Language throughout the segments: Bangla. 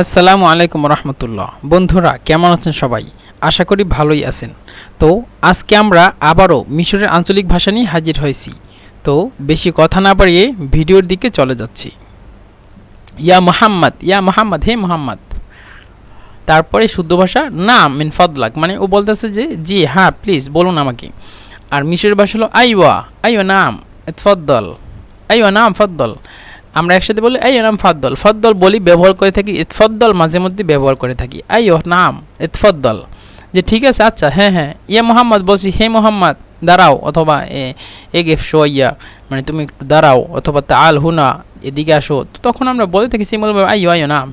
আসসালামু আলাইকুম রহমতুল্লাহ। বন্ধুরা, কেমন আছেন সবাই? আশা করি ভালোই আছেন। তো, আজকে আমরা আবারও মিশরের আঞ্চলিক ভাষা নিয়ে হাজির হয়েছি। তো, বেশি কথা না বাড়িয়ে ভিডিওর দিকে চলে যাচ্ছি। ইয়া মোহাম্মদ ইয়া মোহাম্মদ, হে মোহাম্মদ। তারপরে শুদ্ধ ভাষা নাম মিন ফদলাক মানে ও বলতেছে যে, জি হ্যাঁ প্লিজ বলুন আমাকে। আর মিশরের ভাষা হলো আইওয়া আইওয়া নাম ফদ্দল, আইওয়া নাম ফদ্দল। আমরা একসাথে বলি আইও নাম ফদ্দল। ফদ্দল বলি ব্যবহার করে থাকি ইতফদ্দল মাঝে মধ্যে ব্যবহার করে থাকি। আইও নাম ইতফদ্দল যে, ঠিক আছে আচ্ছা হ্যাঁ হ্যাঁ। ইয়া মোহাম্মদ বলছি, হে মোহাম্মদ, দাঁড়াও, অথবা, এ শো ইয়া মানে তুমি একটু দাঁড়াও, অথবা তা আল হুনা, এদিকে আসো। তো তখন আমরা বলে থাকি সিম্বলভাবে আইও আইও নাম।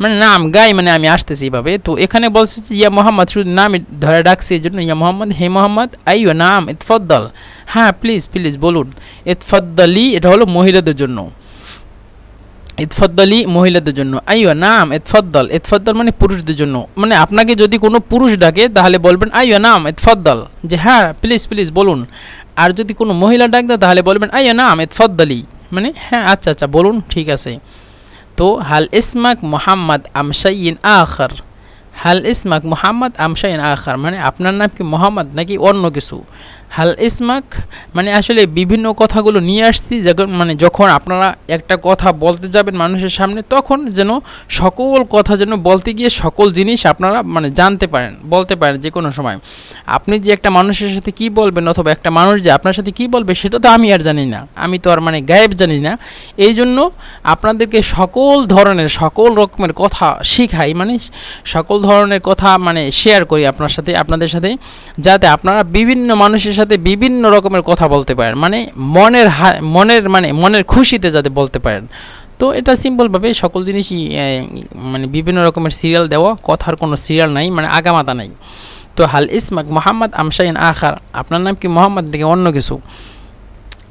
মানে নাম, গাই মানে আমি আসতেছি এইভাবে তো এখানে বলছে যে, ইয়া মোহাম্মদ, শুধু নাম ধরে ডাকছি এই জন্য ইয়া মোহাম্মদ, হে মোহাম্মদ আইও নাম ইতফদ্দল হ্যাঁ প্লিজ প্লিজ বলুন। ইতফদ্দলি এটা হলো মহিলাদের জন্য। ইতফদ্দলি মহিলাদের জন্য। আইও নাম ইতফদ্দল। ইতফদ্দল মানে পুরুষদের জন্য। মানে আপনাকে যদি কোনো পুরুষ ডাকে, তাহলে বলবেন আইও নাম ইতফদ্দল। যে হ্যাঁ প্লিজ প্লিজ বলুন। আর যদি কোনো মহিলা ডাক দেয়, তাহলে বলবেন আইও নাম ইতফদ্দলি। মানে হ্যাঁ আচ্ছা আচ্ছা বলুন, ঠিক আছে। তো, হাল ইসমাক মোহাম্মদ আমশাইন আখর। হাল ইসমাক মোহাম্মদ আমশাইন আখর। মানে আপনার নাম কি মোহাম্মদ নাকি অন্য কিছু? হাল ইসমাক মানে আসলে বিভিন্ন কথাগুলো নিয়ে আসছি, যখন মানে যখন আপনারা একটা কথা বলতে যাবেন মানুষের সামনে, তখন যেন সকল কথা যেন বলতে গিয়ে সকল জিনিস আপনারা মানে জানতে পারেন, বলতে পারেন যে কোনো সময়। আপনি যে একটা মানুষের সাথে কি বলবেন অথবা একটা মানুষ যে আপনার সাথে কি বলবে, সেটা তো আমি আর জানি না। আমি তো আর মানে গায়েব জানি না। এই জন্য আপনাদেরকে সকল ধরনের, সকল রকমের কথা শিখাই মানে সকল ধরনের কথা মানে শেয়ার করি আপনার সাথে, আপনাদের সাথে, যাতে আপনারা বিভিন্ন মানুষের সাথে বিভিন্ন রকমের কথা বলতে পারেন। মানে মনের মনের মানে মনের খুশিতে যাতে বলতে পারেন। তো এটা সিম্পলভাবে সকল জিনিসই মানে বিভিন্ন রকমের সিরিয়াল দেওয়া। কথার কোনো সিরিয়াল নাই মানে আগামাতা নাই। তো হাল ইসমাক মোহাম্মদ আমশাইন আখার, আপনার নাম কি মোহাম্মদ নাকি অন্য কিছু?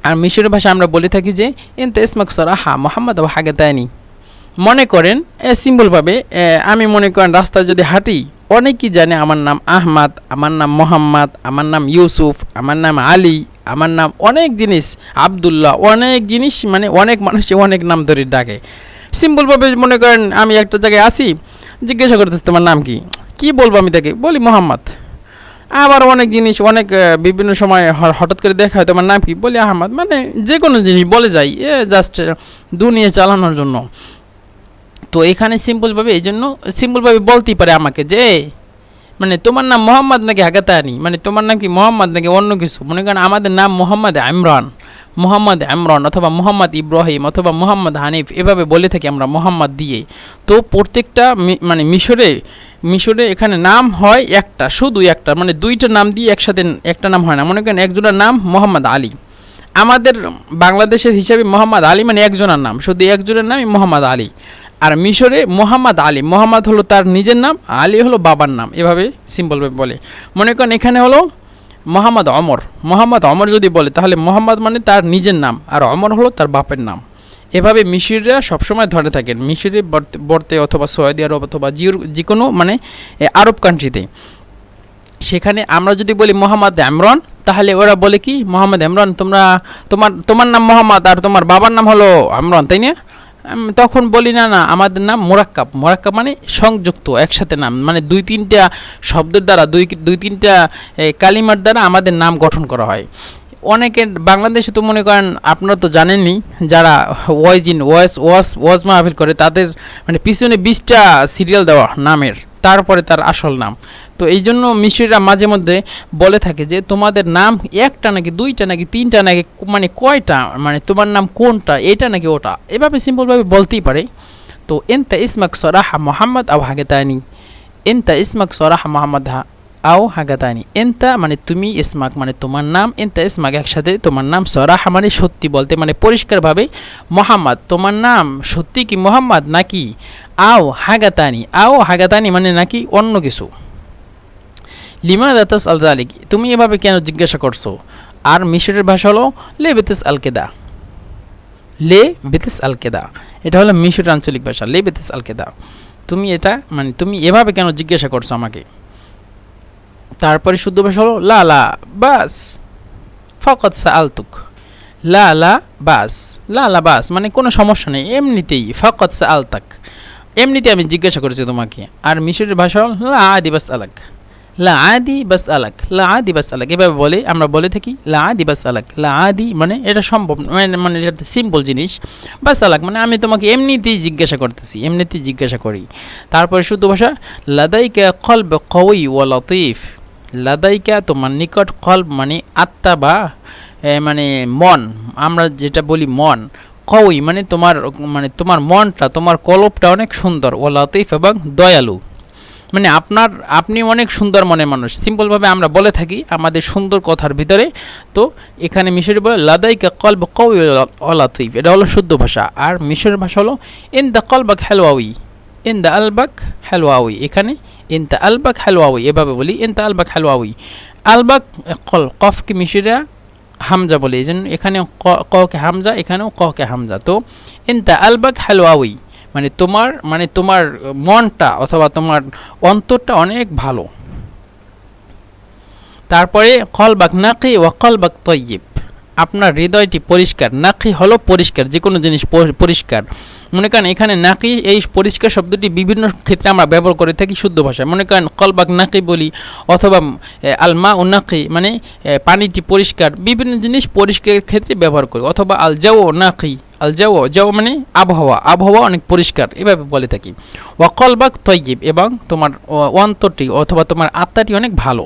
আর মিশরের ভাষা আমরা বলে থাকি যে, এনতে ইসমাক সরাহা, মোহাম্মদ ও হাগে দেয়নি। মনে করেন সিম্পলভাবে আমি মনে করেন রাস্তায় যদি হাঁটি, অনেকেই জানে আমার নাম আহমাদ, আমার নাম মোহাম্মদ, আমার নাম ইউসুফ, আমার নাম আলী, আমার নাম অনেক জিনিস, আবদুল্লাহ, অনেক জিনিস মানে অনেক মানুষই অনেক নাম ধরে ডাকে। সিম্পলভাবে মনে করেন আমি একটা জায়গায় আসি জিজ্ঞাসা করতেছি, তোমার নাম কি? কি বলব আমি তাকে? বলি মোহাম্মদ। আবার অনেক জিনিস, অনেক বিভিন্ন সময় হঠাৎ করে দেখা হয়, তোমার নাম কি? বলি আহমদ। মানে যে কোনো জিনিস বলে যাই, এ জাস্ট দুনিয়া চালানোর জন্য। তো এখানে সিম্পলভাবে এই জন্য সিম্পলভাবে বলতেই পারে আমাকে যে মানে তোমার নাম মোহাম্মদ নাকি হাগাতানি মানে তোমার নাম কি মোহাম্মদ নাকি অন্য কিছু? মনে করেন আমাদের নাম মোহাম্মদ আমরান মোহাম্মদ আমরান অথবা মোহাম্মদ ইব্রাহিম অথবা মোহাম্মদ হানিফ এভাবে বলে থাকি আমরা মোহাম্মদ দিয়ে। তো প্রত্যেকটা মানে মিশরে মিশরে এখানে নাম হয় একটা, শুধু একটা মানে দুইটা নাম দিয়ে একসাথে একটা নাম হয় না। মনে করেন একজনের নাম মোহাম্মদ আলী। আমাদের বাংলাদেশের হিসাবে মোহাম্মদ আলী মানে একজনের নাম, শুধু একজনের নামই মোহাম্মদ আলী। আর মিশরে মোহাম্মদ আলী। মোহাম্মদ হলো তার নিজের নাম, আলী হলো বাবার নাম। এভাবে সিম্পলভাবে বলে। মনে করেন এখানে হলো মোহাম্মদ অমর। মোহাম্মদ অমর যদি বলে, তাহলে মোহাম্মদ মানে তার নিজের নাম, আর অমর হলো তার বাপের নাম। এভাবে মিশরিরা সবসময় ধরে থাকেন। মিশরে বর্তে- অথবা সৌদি আরব অথবা যে কোনো মানে আরব কান্ট্রিতে সেখানে আমরা যদি বলি মোহাম্মদ ইমরান, তাহলে ওরা বলে কি, মোহাম্মদ ইমরান, তোমরা, তোমার তোমার নাম মোহাম্মদ, আর তোমার বাবার নাম হলো ইমরান তাই না? তখন বলি, না না, আমাদের নাম মোরাক্কাব। মোরাক্কাব মানে সংযুক্ত, একসাথে নাম। মানে দুই তিনটা শব্দের দ্বারা, দুই দুই তিনটা কালিমার দ্বারা আমাদের নাম গঠন করা হয়। অনেকের, বাংলাদেশে তো মনে করেন, আপনারা তো জানেনই, যারা ওয়াইজিন ওয়াস ওয়াস, ওয়াজ মাহফিল করে, তাদের মানে পিছনে বিশটা সিরিয়াল দেওয়া নামের, তারপরে তার আসল নাম। তো এই জন্য মিশরিরা মাঝে মধ্যে বলে থাকে যে, তোমাদের নাম একটা নাকি দুইটা নাকি তিনটা নাকি মানে কয়টা? মানে তোমার নাম কোনটা? এটা নাকি ওটা? এভাবে সিম্পলভাবে বলতেই পারে। তো, এনতা ইসমাক সরাহা মোহাম্মদ আও হাগেতানি। এনতা ইসমাক সরাহা মোহাম্মদ হা, আও হাগাতানি। এনতা মানে তুমি ইসমাক মানে তোমার নাম? এনতা ইসমাক একসাথে, তোমার নাম সরাহা মানে সত্যি বলতে মানে পরিষ্কারভাবে মোহাম্মদ। তোমার নাম সত্যি কি মোহাম্মদ নাকি? আও হাগাতানি। আও হাগাতানি মানে নাকি অন্য কিছু? লিমা দাতাস আল দালিক তুমি এভাবে কেন জিজ্ঞাসা করছ? আর মিশরের ভাষা হলো লে বেতেস আল কেদা। লে বেতেস আল কেদা। এটা হলো মিশরের আঞ্চলিক ভাষা, লে বেতেস আল কেদা। তুমি এটা মানে তুমি এভাবে কেন জিজ্ঞাসা করছ আমাকে? তারপরে শুদ্ধ ভাষা হলো লা লা বাস। ফকত সা আলতুক লা লা বাস। লা লা বাস মানে কোনো সমস্যা নেই, এমনিতেই ফকত সা আলতাক এমনিতে আমি জিজ্ঞাসা করেছি তোমাকে। আর মিশরের ভাষা হল লা আদি বাস আলাক। লা আদি বাস আলাক লা আদি বাস আলাক এভাবে বলে, আমরা বলে থাকি, লা আদি বাস আলাক লা আদি মানে এটা সম্ভব মানে মানে এটা সিম্পল জিনিস। বাস আলাক মানে আমি তোমাকে এমনিতেই জিজ্ঞাসা করতেছি, এমনিতেই জিজ্ঞাসা করি। তারপরে শুদ্ধ ভাষা, লাদাইকা কলব কউই ও লতিফ। লাদাইকা তোমার নিকট কলব মানে আত্মা বা মানে মন। আমরা যেটা বলি মন কউই মানে তোমার মানে তোমার মনটা, তোমার কলবটা অনেক সুন্দর। ও লতিফ এবং দয়ালু। মানে আপনার, আপনি অনেক সুন্দর মনের মানুষ। সিম্পলভাবে আমরা বলে থাকি আমাদের সুন্দর কথার ভিতরে। তো এখানে মিশরি বলে, লাদাইকা কলব কউই ও লতিফ। এটা হলো শুদ্ধ ভাষা। আর মিশরের ভাষা হলো ইন দ্য কলবাক হেলওয়াউই। ইন দ্য আলবাক হেলওয়াউই। এখানে ইন দ্য আলবাক হেলওয়াউই। এভাবে বলি ইন দ্য আলবাক হেলওয়াউই। আলবাক, কল, কফকে মিশরিয়া হামজা বলে। এই জন্য এখানে ক- ককে হামজা, এখানেও ককে হামজা। তো ইনতা আলবাক হালওয়াউই। মানে তোমার মানে তোমার মনটা অথবা তোমার অন্তরটা অনেক ভালো। তারপরে কলবাক নাকি ও কলবাক তৈব আপনার হৃদয়টি পরিষ্কার। নাকি হলো পরিষ্কার যে কোনো জিনিস পরিষ্কার। মনে করেন এখানে নাকি এই পরিষ্কার শব্দটি বিভিন্ন ক্ষেত্রে আমরা ব্যবহার করে থাকি শুদ্ধ ভাষায়। মনে করেন কলবাক নাকি বলি অথবা আলমা ও নাকি মানে পানিটি পরিষ্কার। বিভিন্ন জিনিস পরিষ্কারের ক্ষেত্রে ব্যবহার করি। অথবা আল যাও নাকি আল যাও যাও মানে আবহাওয়া। আবহাওয়া অনেক পরিষ্কার, এভাবে বলে থাকি। ওয়াকলবাক তৈব এবং তোমার অন্তরটি অথবা তোমার আত্মাটি অনেক ভালো।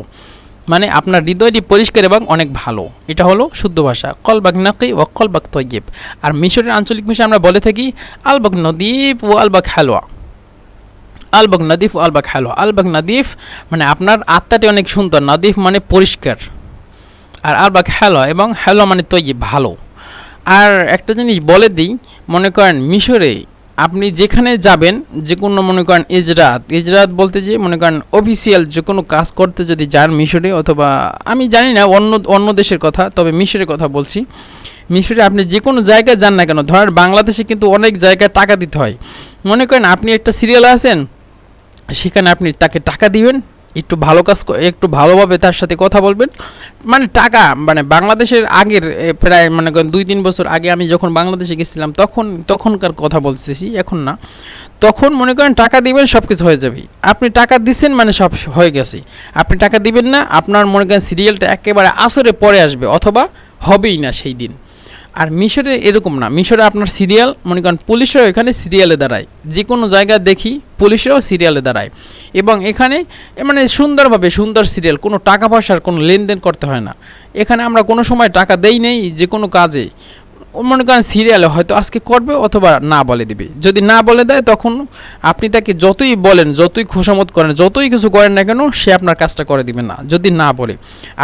মানে আপনার হৃদয়টি পরিষ্কার এবং অনেক ভালো। এটা হলো শুদ্ধ ভাষা। কলবাক নাকি ও কলবাক তৈব আর মিশরের আঞ্চলিক ভাষা আমরা বলে থাকি আলবাক নদীপ ও আলবাক হালুয়া আলবাক নদীফ ও আলবাক হালুয়া আলবাক নদীফ মানে আপনার আত্মাটি অনেক সুন্দর। নদীফ মানে পরিষ্কার। আর আলবাক হ্যালো এবং হ্যালো মানে তৈব ভালো। আর একটা জিনিস বলে দিই, মনে করেন মিশরে আপনি যেখানে যাবেন যে কোনো মনে করেন ইজরাত ইজরাত বলতে যে মনে করেন অফিসিয়াল যে কোনো কাজ করতে যদি যান মিশরে অথবা আমি জানি না অন্য অন্য দেশের কথা, তবে মিশরের কথা বলছি। মিশরে আপনি যে কোনো জায়গায় যান না কেন, ধরেন বাংলাদেশে কিন্তু অনেক জায়গায় টাকা দিতে হয়। মনে করেন আপনি একটা সিরিয়াল আছেন, সেখানে আপনি তাকে টাকা দিবেন একটু ভালো কাজ একটু ভালোভাবে তার সাথে কথা বলবেন। মানে টাকা মানে বাংলাদেশের আগের প্রায় মানে দুই তিন বছর আগে আমি যখন বাংলাদেশে গেছিলাম, তখন, তখনকার কথা বলতেছি, এখন না। তখন মনে করেন টাকা দিবেন সব কিছু হয়ে যাবে। আপনি টাকা দিচ্ছেন মানে সব হয়ে গেছে। আপনি টাকা দিবেন না, আপনার মনে করেন সিরিয়ালটা একেবারে আসরে পরে আসবে, অথবা হবেই না সেই দিন। আর মিশরে এরকম না। মিশরে আপনার সিরিয়াল মনে করেন পুলিশেরও এখানে সিরিয়ালে দাঁড়ায়। যে কোনো জায়গায় দেখি পুলিশেরও সিরিয়ালে দাঁড়ায়। এবং এখানে মানে সুন্দরভাবে সুন্দর সিরিয়াল কোনো টাকা পয়সার কোনো লেনদেন করতে হয় না। এখানে আমরা কোনো সময় টাকা দেই নেই, যে কোনো কাজে মনে করেন সিরিয়ালে হয়তো আজকে করবে অথবা না বলে দিবে। যদি না বলে দেয়, তখন আপনি তাকে যতই বলেন, যতই খোসামত করেন, যতই কিছু করেন না কেন, সে আপনার কাজটা করে দিবে না, যদি না বলে।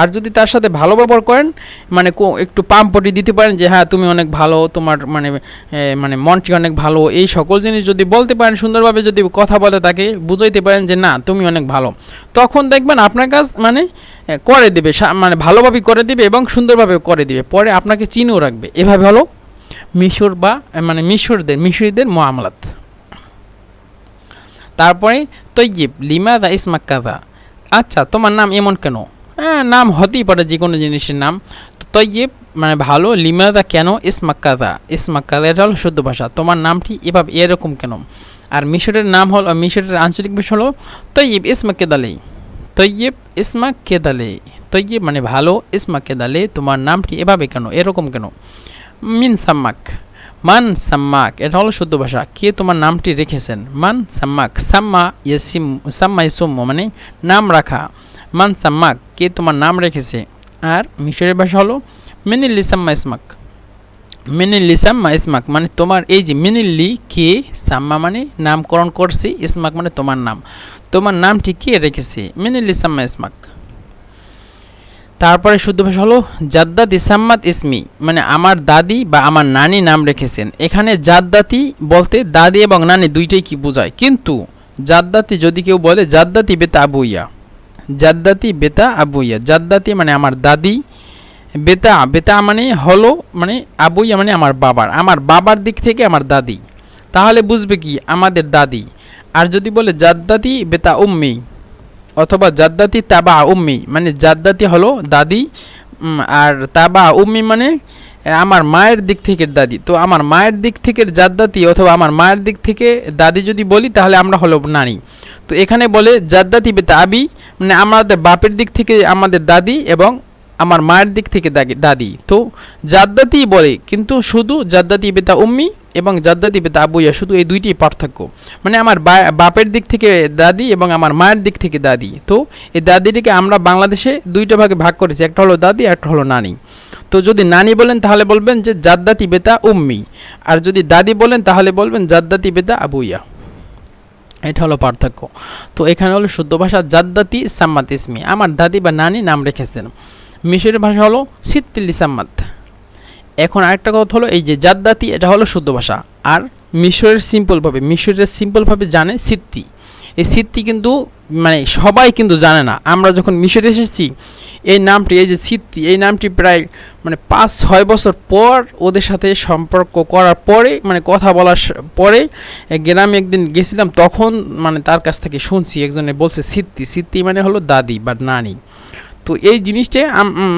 আর যদি তার সাথে ভালো ব্যবহার করেন মানে একটু পাম্পটি দিতে পারেন যে হ্যাঁ তুমি অনেক ভালো, তোমার মানে মানে মনটি অনেক ভালো। এই সকল জিনিস যদি বলতে পারেন, সুন্দরভাবে যদি কথা বলে তাকে বুঝাইতে পারেন যে, না, তুমি অনেক ভালো। তখন দেখবেন আপনার কাজ মানে করে দেবে মানে ভালোভাবে করে দিবে এবং সুন্দরভাবে করে দিবে। পরে আপনাকে চিনেও রাখবে। এভাবে হলো মিশর বা মানে মিশরদের, মিশরীদের মোয়ামলাত তারপরে তৈজিব লিমা দা ইসমাক কাদা। আচ্ছা তোমার নাম এমন কেন? হ্যাঁ নাম হতেই পারে যে কোনো জিনিসের নাম। তো তৈজিব মানে ভালো লিমাদা কেন ইসমাক কাদা? ইসমাক কাদা, এটা হলো শুদ্ধ ভাষা। তোমার নামটি এভাবে এরকম কেন? আর মিশরের নাম হলো, মিশরের আঞ্চলিক ভাষা হলো তৈজিব ইসমা তৈজিব ইসমা কেদালে। তৈজিব মানে ভালো, ইসমা কেদালে, তোমার নামটি এভাবে কেন, এরকম কেন? মিন সাম্মাক। মান সাম্মাক, এটা হলো শুদ্ধ ভাষা। কে তোমার নামটি রেখেছেন? মান সাম্মাক। সাম্মা ইয়াসিম, সাম্মা ইসুম মানে নাম রাখা। মান সাম্মাক, কে তোমার নাম রেখেছে? আর মিশরের ভাষা হলো মিনিল্লি সাম্মা ইসমাক। মিনিল্লি সাম্মা ইসমাক মানে তোমার এই যে মিনিল্লি কে, সাম্মা মানে নামকরণ করছে, ইসমাক মানে তোমার নাম। তোমার নামটি কে রেখেছে? মিনিল্লি সাম্মা ইসমাক। তারপরে শুদ্ধ ভাষা হলো জাদ্দাত ইসাম্মাদ ইসমি মানে আমার দাদি বা আমার নানি নাম রেখেছেন। এখানে জাদ্দাতি বলতে দাদি এবং নানি দুইটাই কি বোঝায়? কিন্তু জাদ্দাতি যদি কেউ বলে, জাদ্দাতি বেতা আবুইয়া। জাদ্দাতি বেতা আবুইয়া। জাদ্দাতি মানে আমার দাদি বেতা বেতা মানে হলো মানে আবুই মানে আমার বাবার। আমার বাবার দিক থেকে আমার দাদি। তাহলে বুঝবে কি? আমাদের দাদি। আর যদি বলে জাদ্দাতি বেতা উম্মি, অথবা জাদ্দাতি, তাবা উম্মি মানে জাদ্দাতি হলো দাদি আর তাবা উম্মি মানে আমার মায়ের দিক থেকে দাদি। তো আমার মায়ের দিক থেকে জাদ্দাতি অথবা আমার মায়ের দিক থেকে দাদি যদি বলি, তাহলে আমরা হলো নানি তো এখানে বলে জাদ্দাতি বেতা আবি মানে আমাদের বাপের দিক থেকে আমাদের দাদি এবং আমার মায়ের দিক থেকে দাদি। তো জাদ্দাতি বলে, কিন্তু শুধু জাদ্দাতি বেতা উম্মি এবং জাদ্দাতি বেতা আবুইয়া শুধু এই দুইটি পার্থক্য। মানে আমার বাপের দিক থেকে দাদি এবং আমার মায়ের দিক থেকে দাদি। তো এই দাদিটিকে আমরা বাংলাদেশে দুইটা ভাগে ভাগ করেছি, একটা হলো দাদি, একটা হলো নানি। তো যদি নানি বলেন, তাহলে বলবেন যে জাদ্দাতি বেতা উম্মি। আর যদি দাদি বলেন, তাহলে বলবেন জাদ্দাতি বেতা আবুইয়া এটা হলো পার্থক্য। তো এখানে হলো শুদ্ধ ভাষা জাদ্দাতি সাম্মাত ইসমি। আমার দাদি বা নানি নাম রেখেছেন। মিশরের ভাষা হলো সিত্তিল্লি সাম্মাত এখন আরেকটা কথা হলো এই যে জাদ্দাতি, এটা হলো শুদ্ধ ভাষা। আর মিশরের সিম্পলভাবে মিশরের সিম্পলভাবে জানে সিত্তি। এই সিত্তি কিন্তু মানে সবাই কিন্তু জানে না। আমরা যখন মিশরে এসেছি, এই নামটি, এই যে সিত্তি, এই নামটি প্রায় মানে পাঁচ ছয় বছর পর ওদের সাথে সম্পর্ক করার পরে মানে কথা বলার পরে গ্রামে একদিন গেছিলাম, তখন মানে তার কাছ থেকে শুনছি, একজনে বলছে সিত্তি। সিত্তি মানে হলো দাদি বা নানি। তো এই জিনিসটা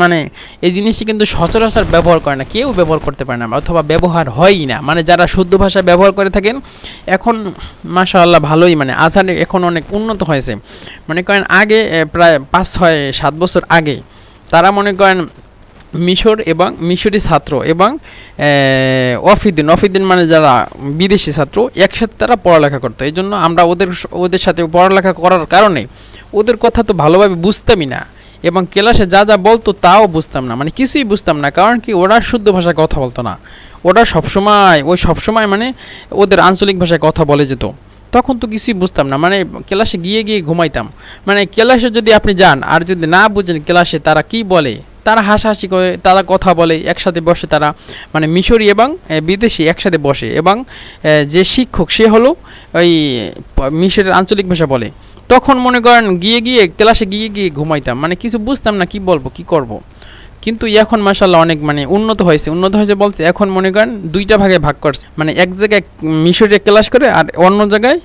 মানে এই জিনিসটি কিন্তু সচরাচর ব্যবহার করে না। কেউ ব্যবহার করতে পারে না, অথবা ব্যবহার হয়ই না। মানে যারা শুদ্ধ ভাষা ব্যবহার করে থাকেন, এখন মাশাআল্লাহ ভালোই মানে আজানে এখন অনেক উন্নত হয়েছে। মনে করেন আগে প্রায় পাঁচ, ছয়, সাত বছর আগে তারা মনে করেন মিশর এবং মিশরি ছাত্র এবং অফিদিন অফিদিন মানে যারা বিদেশি ছাত্র, একসাথে তারা পড়ালেখা করতো। এই জন্য আমরা ওদের ওদের সাথে পড়ালেখা করার কারণে ওদের কথা তো ভালোভাবে বুঝতামই না। এবং ক্লাসে যা যা বলতো তাও বুঝতাম না। মানে কিছুই বুঝতাম না, কারণ কি ওরা শুদ্ধ ভাষায় কথা বলতো না। ওরা সবসময়, ওই সবসময় মানে ওদের আঞ্চলিক ভাষায় কথা বলে যেত। তখন তো কিছুই বুঝতাম না। মানে ক্লাসে গিয়ে গিয়ে ঘুমাইতাম। মানে ক্লাসে যদি আপনি যান আর যদি না বুঝেন ক্লাসে তারা কি বলে, তারা হাসাহাসি করে, তারা কথা বলে, একসাথে বসে তারা মানে মিশরি এবং বিদেশি একসাথে বসে এবং যে শিক্ষক সে হলো, ওই মিশরের আঞ্চলিক ভাষা বলে। তখন মনে করেন গিয়ে গিয়ে ক্লাসে গিয়ে গিয়ে ঘুমাইতাম। মানে কিছু বুঝতাম না, কি বলব, কি করব। কিন্তু এখন মাসাল্লাহ অনেক মানে উন্নত হয়েছে। উন্নত হয়েছে বলছে এখন মনে করেন দুইটা ভাগে ভাগ করছে। মানে এক জায়গায় মিশরে ক্লাস করে আর অন্য জায়গায়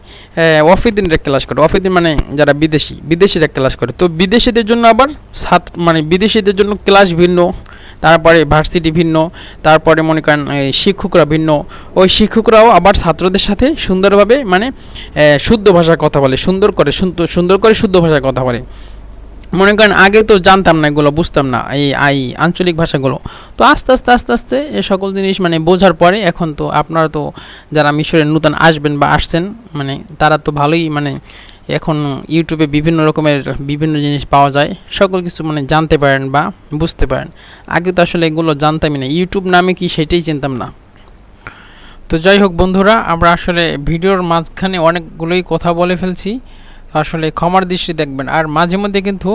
অফিদিনরা ক্লাস করে। অফিদিন মানে যারা বিদেশি, বিদেশিরা ক্লাস করে। তো বিদেশিদের জন্য আবার সাত মানে বিদেশিদের জন্য ক্লাস ভিন্ন। তারপরে ভার্সিটি ভিন্ন, তারপরে মনে করেন শিক্ষকরা ভিন্ন। ওই শিক্ষকরাও আবার ছাত্রদের সাথে সুন্দরভাবে মানে শুদ্ধ ভাষায় কথা বলে, সুন্দর করে সুন্দর করে শুদ্ধ ভাষায় কথা বলে। মনে করেন, আগে তো জানতাম না এগুলো, বুঝতাম না এই আই আঞ্চলিক ভাষাগুলো। তো আস্তে আস্তে আস্তে আস্তে এ সকল জিনিস মানে বোঝার পরে এখন তো আপনারা তো যারা মিশরের নূতন আসবেন বা আসছেন মানে তারা তো ভালোই মানে এখন ইউটিউবে বিভিন্ন রকমের বিভিন্ন জিনিস পাওয়া যায়। সকল কিছু মানে জানতে পারেন বা বুঝতে পারেন। আগে তো আসলে এগুলো জানতামই না। ইউটিউব নামে কি সেটাই চিনতাম না। তো যাই হোক বন্ধুরা, আমরা আসলে ভিডিওর মাঝখানে অনেকগুলোই কথা বলে ফেলছি। আসলে ক্ষমার দৃষ্টি দেখবেন। আর মাঝে মধ্যে কিন্তু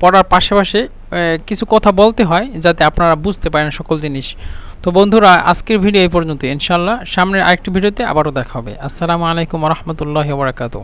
পড়ার পাশাপাশি কিছু কথা বলতে হয়, যাতে আপনারা বুঝতে পারেন সকল জিনিস। তো বন্ধুরা, আজকের ভিডিও এই পর্যন্ত ইনশাল্লাহ সামনের আরেকটি ভিডিওতে আবারও দেখা হবে। আসসালামু আলাইকুম রহমতুল্লাহ বারাকাতু